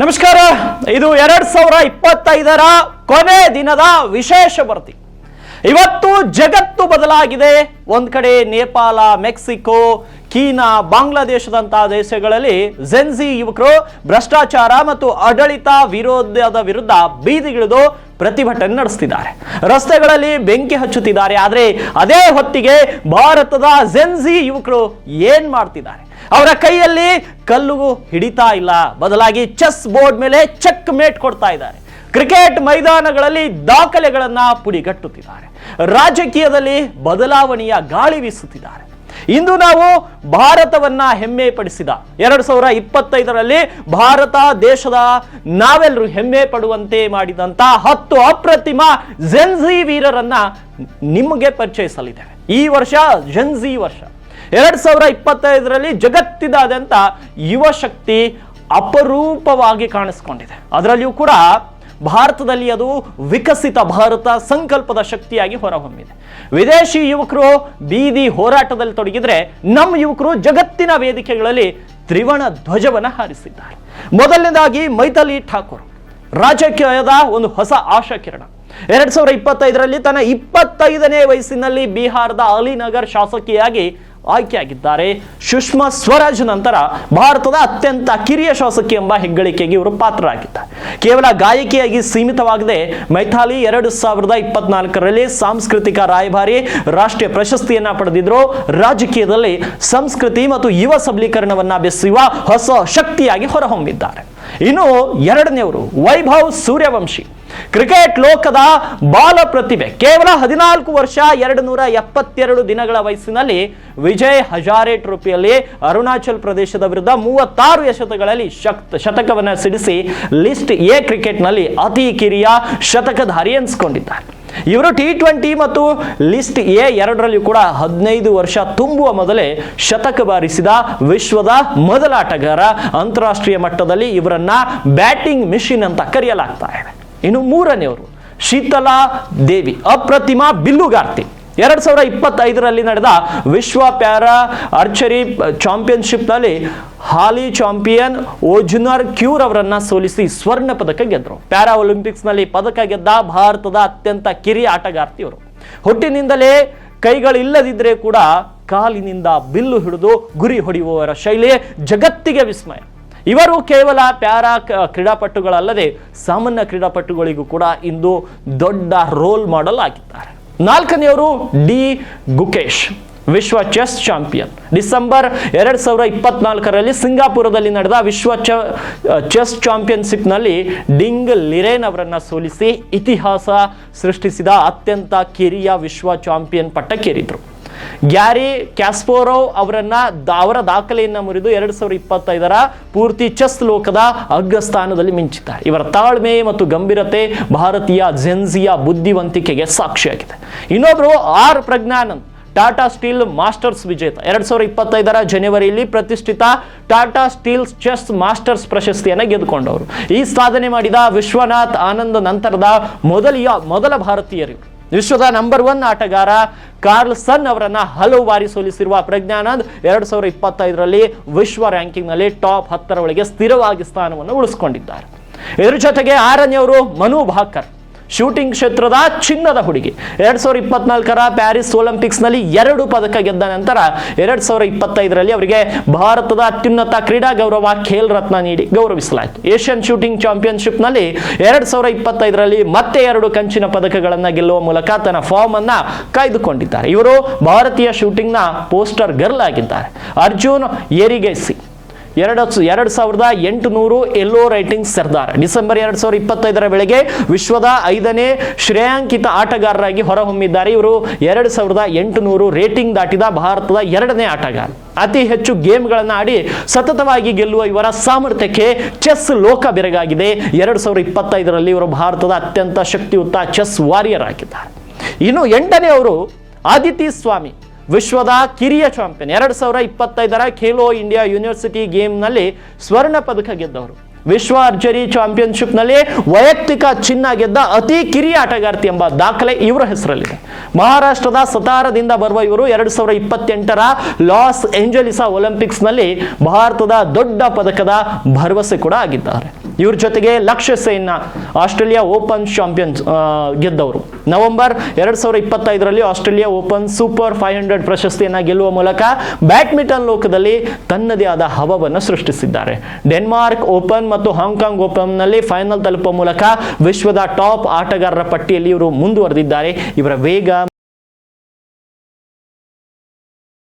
ನಮಸ್ಕಾರ. ಇದು ಎರಡ್ ಸಾವಿರ ಇಪ್ಪತ್ತೈದರ ಕೊನೆ ದಿನದ ವಿಶೇಷ ವರದಿ. ಇವತ್ತು ಜಗತ್ತು ಬದಲಾಗಿದೆ. ಒಂದ್ ಕಡೆ ನೇಪಾಳ, ಮೆಕ್ಸಿಕೋ, ಚೀನಾ ಬಾಂಗ್ಲಾದೇಶದಂತಹ ದೇಶಗಳಲ್ಲಿ ಜೆನ್ಸಿ ಯುವಕರು ಭ್ರಷ್ಟಾಚಾರ ಮತ್ತು ಆಡಳಿತ ವಿರೋಧದ ವಿರುದ್ಧ ಬೀದಿಗಿಳಿದು ಪ್ರತಿಭಟನೆ ನಡೆಸ್ತಿದ್ದಾರೆ. ರಸ್ತೆಗಳಲ್ಲಿ ಬೆಂಕಿ ಹಚ್ಚುತ್ತಿದ್ದಾರೆ. ಆದರೆ ಅದೇ ಹೊತ್ತಿಗೆ ಭಾರತದ ಜೆನ್ಸಿ ಯುವಕರು ಏನ್ ಮಾಡ್ತಿದ್ದಾರೆ? ಅವರ ಕೈಯಲ್ಲಿ ಕಲ್ಲು ಹಿಡಿತಾ ಇಲ್ಲ. ಬದಲಾಗಿ ಚೆಸ್ ಬೋರ್ಡ್ ಮೇಲೆ ಚೆಕ್ ಮೇಟ್ ಕೊಡ್ತಾ ಇದ್ದಾರೆ. ಕ್ರಿಕೆಟ್ ಮೈದಾನಗಳಲ್ಲಿ ದಾಖಲೆಗಳನ್ನ ಪುಡಿಗಟ್ಟುತ್ತಿದ್ದಾರೆ. ರಾಜಕೀಯದಲ್ಲಿ ಬದಲಾವಣೆಯ ಗಾಳಿ ಬೀಸುತ್ತಿದ್ದಾರೆ. ಇಂದು ನಾವು ಭಾರತವನ್ನ ಹೆಮ್ಮೆ ಪಡಿಸಿದ ಎರಡು ಸಾವಿರ ಇಪ್ಪತ್ತೈದರಲ್ಲಿ ಭಾರತ ದೇಶದ ನಾವೆಲ್ಲರೂ ಹೆಮ್ಮೆ ಪಡುವಂತೆ ಮಾಡಿದಂತ ಹತ್ತು ಅಪ್ರತಿಮ ಜೆನ್ಜಿ ವೀರರನ್ನ ನಿಮಗೆ ಪರಿಚಯಿಸಲಿದ್ದೇವೆ. ಈ ವರ್ಷ ಜೆನ್ಜಿ ವರ್ಷ. ಎರಡ್ ಸಾವಿರ ಇಪ್ಪತ್ತೈದರಲ್ಲಿ ಜಗತ್ತಿದಾದಂಥ ಯುವ ಶಕ್ತಿ ಅಪರೂಪವಾಗಿ ಕಾಣಿಸ್ಕೊಂಡಿದೆ. ಅದರಲ್ಲಿಯೂ ಕೂಡ ಭಾರತದಲ್ಲಿ ಅದು ವಿಕಸಿತ ಭಾರತ ಸಂಕಲ್ಪದ ಶಕ್ತಿಯಾಗಿ ಹೊರಹೊಮ್ಮಿದೆ. ವಿದೇಶಿ ಯುವಕರು ಬೀದಿ ಹೋರಾಟದಲ್ಲಿ ತೊಡಗಿದ್ರೆ ನಮ್ಮ ಯುವಕರು ಜಗತ್ತಿನ ವೇದಿಕೆಗಳಲ್ಲಿ ತ್ರಿವಣ ಧ್ವಜವನ್ನು ಹಾರಿಸಿದ್ದಾರೆ. ಮೊದಲನೇದಾಗಿ ಮೈಥಲಿ ಠಾಕೂರ್. ರಾಜಕೀಯದ ಒಂದು ಹೊಸ ಆಶಾ ಕಿರಣ ಎರಡ್ ಸಾವಿರದ ಇಪ್ಪತ್ತೈದರಲ್ಲಿ ತನ್ನ ಇಪ್ಪತ್ತೈದನೇ ವಯಸ್ಸಿನಲ್ಲಿ ಬಿಹಾರದ ಅಲಿನಗರ್ ಶಾಸಕಿಯಾಗಿ ಆಯ್ಕೆಯಾಗಿದ್ದಾರೆ. ಸುಷ್ಮಾ ಸ್ವರಾಜ್ ನಂತರ ಭಾರತದ ಅತ್ಯಂತ ಕಿರಿಯ ಶಾಸಕಿ ಎಂಬ ಹೆಗ್ಗಳಿಕೆಗೆ ಇವರು ಪಾತ್ರರಾಗಿದ್ದಾರೆ. ಕೇವಲ ಗಾಯಕಿಯಾಗಿ ಸೀಮಿತವಾಗದೆ ಮೈಥಾಲಿ ಎರಡು ಸಾವಿರದ ಇಪ್ಪತ್ನಾಲ್ಕರಲ್ಲಿ ಸಾಂಸ್ಕೃತಿಕ ರಾಯಭಾರಿ, ರಾಷ್ಟ್ರೀಯ ಪ್ರಶಸ್ತಿಯನ್ನ ಪಡೆದಿದ್ರು. ರಾಜಕೀಯದಲ್ಲಿ ಸಂಸ್ಕೃತಿ ಮತ್ತು ಯುವ ಸಬಲೀಕರಣವನ್ನ ಬೆಸೆಯುವ ಹೊಸ ಶಕ್ತಿಯಾಗಿ ಹೊರಹೊಮ್ಮಿದ್ದಾರೆ. ಇನ್ನು ಎರಡನೆಯವರು ವೈಭವ್ ಸೂರ್ಯವಂಶಿ. ಕ್ರಿಕೆಟ್ ಲೋಕದ ಬಾಲ ಪ್ರತಿಭೆ. ಕೇವಲ ಹದಿನಾಲ್ಕು ವರ್ಷ ಎರಡು ನೂರ ಎಪ್ಪತ್ತೆರಡು ದಿನಗಳ ವಯಸ್ಸಿನಲ್ಲಿ ವಿಜಯ್ ಹಜಾರೆ ಟ್ರೋಫಿಯಲ್ಲಿ ಅರುಣಾಚಲ್ ಪ್ರದೇಶದ ವಿರುದ್ಧ ಮೂವತ್ತಾರು ಶತಕಗಳಲ್ಲಿ ಶಕ್ತ ಶತಕವನ್ನು ಸಿಡಿಸಿ ಲಿಸ್ಟ್ ಎ ಕ್ರಿಕೆಟ್ನಲ್ಲಿ ಅತಿ ಕಿರಿಯ ಶತಕಧಾರಿ ಎನಿಸಿಕೊಂಡಿದ್ದಾರೆ. ಇವರು ಟಿ ಟ್ವೆಂಟಿ ಮತ್ತು ಲಿಸ್ಟ್ ಎ ಎರಡರಲ್ಲಿಯೂ ಕೂಡ ಹದಿನೈದು ವರ್ಷ ತುಂಬುವ ಮೊದಲೇ ಶತಕ ಬಾರಿಸಿದ ವಿಶ್ವದ ಮೊದಲ ಆಟಗಾರ. ಅಂತಾರಾಷ್ಟ್ರೀಯ ಮಟ್ಟದಲ್ಲಿ ಇವರನ್ನ ಬ್ಯಾಟಿಂಗ್ ಮಿಷಿನ್ ಅಂತ ಕರೆಯಲಾಗ್ತಾ ಇದೆ. ಇನ್ನು ಮೂರನೆಯವರು ಶೀತಲಾ ದೇವಿ, ಅಪ್ರತಿಮಾ ಬಿಲ್ಲುಗಾರ್ತಿ. ಎರಡ್ ಸಾವಿರ ಇಪ್ಪತ್ತೈದರಲ್ಲಿ ನಡೆದ ವಿಶ್ವ ಪ್ಯಾರಾ ಆರ್ಚರಿ ಚಾಂಪಿಯನ್ಶಿಪ್ನಲ್ಲಿ ಹಾಲಿ ಚಾಂಪಿಯನ್ ಓಜುನರ್ ಕ್ಯೂರ್ ಅವರನ್ನ ಸೋಲಿಸಿ ಸ್ವರ್ಣ ಪದಕ ಗೆದ್ದರು ಪ್ಯಾರಾ ಒಲಿಂಪಿಕ್ಸ್ನಲ್ಲಿ ಪದಕ ಗೆದ್ದ ಭಾರತದ ಅತ್ಯಂತ ಕಿರಿಯ ಆಟಗಾರ್ತಿಯವರು. ಹುಟ್ಟಿನಿಂದಲೇ ಕೈಗಳಿಲ್ಲದಿದ್ದರೆ ಕೂಡ ಕಾಲಿನಿಂದ ಬಿಲ್ಲು ಹಿಡಿದು ಗುರಿ ಹೊಡೆಯುವವರ ಶೈಲಿ ಜಗತ್ತಿಗೆ ವಿಸ್ಮಯ. ಇವರು ಕೇವಲ ಪ್ಯಾರಾ ಕ್ರೀಡಾಪಟುಗಳಲ್ಲದೆ ಸಾಮಾನ್ಯ ಕ್ರೀಡಾಪಟುಗಳಿಗೂ ಕೂಡ ಇಂದು ದೊಡ್ಡ ರೋಲ್ ಮಾಡಲ್ ಆಗಿದ್ದಾರೆ. ನಾಲ್ಕನೆಯವರು ಡಿ ಗುಕೇಶ್, ವಿಶ್ವ ಚೆಸ್ ಚಾಂಪಿಯನ್. ಡಿಸೆಂಬರ್ ಎರಡು ಸಾವಿರ ಇಪ್ಪತ್ನಾಲ್ಕರಲ್ಲಿ ಸಿಂಗಾಪುರದಲ್ಲಿ ನಡೆದ ವಿಶ್ವ ಚ ಚೆಸ್ ಚಾಂಪಿಯನ್ಶಿಪ್ನಲ್ಲಿ ಡಿಂಗ್ ಲಿರೇನ್ ಅವರನ್ನು ಸೋಲಿಸಿ ಇತಿಹಾಸ ಸೃಷ್ಟಿಸಿದ ಅತ್ಯಂತ ಕಿರಿಯ ವಿಶ್ವ ಚಾಂಪಿಯನ್ ಪಟ್ಟಕ್ಕೇರಿದ್ರು. ಗ್ಯಾರಿ ಕ್ಯಾಸ್ಪೋರೋ ಅವರನ್ನ ಅವರ ದಾಖಲೆಯನ್ನ ಮುರಿದು ಎರಡ್ ಸಾವಿರದ ಇಪ್ಪತ್ತೈದರ ಪೂರ್ತಿ ಚೆಸ್ ಲೋಕದ ಅಗ್ರಸ್ಥಾನದಲ್ಲಿ ಮಿಂಚಿದ್ದಾರೆ. ಇವರ ತಾಳ್ಮೆ ಮತ್ತು ಗಂಭೀರತೆ ಭಾರತೀಯ ಜೆನ್ಸಿಯ ಬುದ್ಧಿವಂತಿಕೆಗೆ ಸಾಕ್ಷಿಯಾಗಿದೆ. ಇನ್ನೊಬ್ರು R Praggnanandhaa, Tata steel masters ವಿಜೇತ. ಎರಡ್ ಸಾವಿರದ ಇಪ್ಪತ್ತೈದರ ಜನವರಿಯಲ್ಲಿ ಪ್ರತಿಷ್ಠಿತ ಟಾಟಾ ಸ್ಟೀಲ್ ಚೆಸ್ ಮಾಸ್ಟರ್ಸ್ ಪ್ರಶಸ್ತಿಯನ್ನು ಗೆದ್ದುಕೊಂಡವರು. ಈ ಸಾಧನೆ ಮಾಡಿದ ವಿಶ್ವನಾಥ್ ಆನಂದ್ ನಂತರದ ಮೊದಲಿಯ, ಮೊದಲ ಭಾರತೀಯರು ಇವರು. ವಿಶ್ವದ ನಂಬರ್ ಒನ್ ಆಟಗಾರ ಕಾರ್ಲ್ ಸನ್ ಅವರನ್ನ ಹಲವು ಬಾರಿ ಸೋಲಿಸಿರುವ ಪ್ರಜ್ಞಾನಂದ್ ಎರಡ್ ಸಾವಿರದ ಇಪ್ಪತ್ತೈದರಲ್ಲಿ ವಿಶ್ವ ರ್ಯಾಂಕಿಂಗ್ನಲ್ಲಿ ಟಾಪ್ ಹತ್ತರ ಒಳಗೆ ಸ್ಥಿರವಾಗಿ ಸ್ಥಾನವನ್ನು ಉಳಿಸಿಕೊಂಡಿದ್ದಾರೆ. ಇದರ ಜೊತೆಗೆ ಆರನೆಯವರು ಮನು ಭಾಕರ್. ಶೂಟಿಂಗ್ ಕ್ಷೇತ್ರದ ಚಿನ್ನದ ಹುಡುಗಿ. ಎರಡು ಸಾವಿರದ ಇಪ್ಪತ್ನಾಲ್ಕರ ಪ್ಯಾರಿಸ್ ಒಲಿಂಪಿಕ್ಸ್ನಲ್ಲಿ ಎರಡು ಪದಕ ಗೆದ್ದ ನಂತರ ಎರಡು ಸಾವಿರದ ಇಪ್ಪತ್ತೈದರಲ್ಲಿ ಅವರಿಗೆ ಭಾರತದ ಅತ್ಯುನ್ನತ ಕ್ರೀಡಾ ಗೌರವ ಖೇಲ್ ರತ್ನ ನೀಡಿ ಗೌರವಿಸಲಾಯಿತು. ಏಷ್ಯನ್ ಶೂಟಿಂಗ್ ಚಾಂಪಿಯನ್ಶಿಪ್ನಲ್ಲಿ ಎರಡು ಸಾವಿರ ಇಪ್ಪತ್ತೈದರಲ್ಲಿ ಮತ್ತೆ ಎರಡು ಕಂಚಿನ ಪದಕಗಳನ್ನು ಗೆಲ್ಲುವ ಮೂಲಕ ತನ್ನ ಫಾರ್ಮ್ ಅನ್ನ ಕಾಯ್ದುಕೊಂಡಿದ್ದಾರೆ. ಇವರು ಭಾರತೀಯ ಶೂಟಿಂಗ್ನ ಪೋಸ್ಟರ್ ಗರ್ಲ್ ಆಗಿದ್ದಾರೆ. ಅರ್ಜುನ್ ಏರಿಗೈಸಿ. ಎರಡು ಎರಡು ಸಾವಿರದ ಎಂಟುನೂರು ಎಲ್ಲೋ ರೈಟಿಂಗ್ ಸರ್ದಾರ್. ಡಿಸೆಂಬರ್ ಎರಡು ಸಾವಿರದ ಇಪ್ಪತ್ತೈದರ ವೇಳೆಗೆ ವಿಶ್ವದ ಐದನೇ ಶ್ರೇಯಾಂಕಿತ ಆಟಗಾರರಾಗಿ ಹೊರಹೊಮ್ಮಿದ್ದಾರೆ. ಇವರು ಎರಡು ಸಾವಿರದ ಎಂಟುನೂರು ರೇಟಿಂಗ್ ದಾಟಿದ ಭಾರತದ ಎರಡನೇ ಆಟಗಾರ. ಅತಿ ಹೆಚ್ಚು ಗೇಮ್ಗಳನ್ನು ಆಡಿ ಸತತವಾಗಿ ಗೆಲ್ಲುವ ಇವರ ಸಾಮರ್ಥ್ಯಕ್ಕೆ ಚೆಸ್ ಲೋಕ ಬೆರಗಾಗಿದೆ. ಎರಡು ಸಾವಿರದ ಇಪ್ಪತ್ತೈದರಲ್ಲಿ ಇವರು ಭಾರತದ ಅತ್ಯಂತ ಶಕ್ತಿಯುತ ಚೆಸ್ ವಾರಿಯರ್ ಆಗಿದ್ದಾರೆ. ಇನ್ನು ಎಂಟನೇ ಅವರು ಆದಿತಿ ಸ್ವಾಮಿ ವಿಶ್ವದ ಕಿರಿಯ ಚಾಂಪಿಯನ್. ಎರಡು ಸಾವಿರ ಇಪ್ಪತ್ತೈದರ ಖೇಲೋ ಇಂಡಿಯಾ ಯೂನಿವರ್ಸಿಟಿ ಗೇಮ್ನಲ್ಲಿ ಸ್ವರ್ಣ ಪದಕ ಗೆದ್ದವರು. ವಿಶ್ವ ಅರ್ಜರಿ ಚಾಂಪಿಯನ್ಶಿಪ್ನಲ್ಲಿ ವೈಯಕ್ತಿಕ ಚಿನ್ನ ಗೆದ್ದ ಅತಿ ಕಿರಿಯ ಆಟಗಾರ್ತಿ ಎಂಬ ದಾಖಲೆ ಇವರ ಹೆಸರಲ್ಲಿದೆ. ಮಹಾರಾಷ್ಟ್ರದ ಸತಾರದಿಂದ ಬರುವ ಇವರು ಎರಡು ಸಾವಿರದ ಇಪ್ಪತ್ತೆಂಟರ ಲಾಸ್ ಏಂಜಲಿಸಾ ಒಲಿಂಪಿಕ್ಸ್ನಲ್ಲಿ ಭಾರತದ ದೊಡ್ಡ ಪದಕದ ಭರವಸೆ ಕೂಡ ಆಗಿದ್ದಾರೆ. ಇವ್ರ ಜೊತೆಗೆ ಲಕ್ಷ್ಯ ಸೈನ್ನ ಆಸ್ಟ್ರೇಲಿಯಾ ಓಪನ್ ಚಾಂಪಿಯನ್ ಗೆದ್ದವರು. ನವೆಂಬರ್ ಎರಡ್ ಸಾವಿರ ಇಪ್ಪತ್ತೈದರಲ್ಲಿ Australia open super five hundred ಪ್ರಶಸ್ತಿಯನ್ನ ಗೆಲ್ಲುವ ಮೂಲಕ ಬ್ಯಾಡ್ಮಿಂಟನ್ ಲೋಕದಲ್ಲಿ ತನ್ನದೇ ಆದ ಹವವನ್ನು ಸೃಷ್ಟಿಸಿದ್ದಾರೆ. ಡೆನ್ಮಾರ್ಕ್ ಓಪನ್ ಮತ್ತು ಹಾಂಗ್ಕಾಂಗ್ ಓಪನ್ನಲ್ಲಿ ಫೈನಲ್ ತಲುಪುವ ಮೂಲಕ ವಿಶ್ವದ ಟಾಪ್ ಆಟಗಾರರ ಪಟ್ಟಿಯಲ್ಲಿ ಇವರು ಮುಂದುವರೆದಿದ್ದಾರೆ. ಇವರ ವೇಗ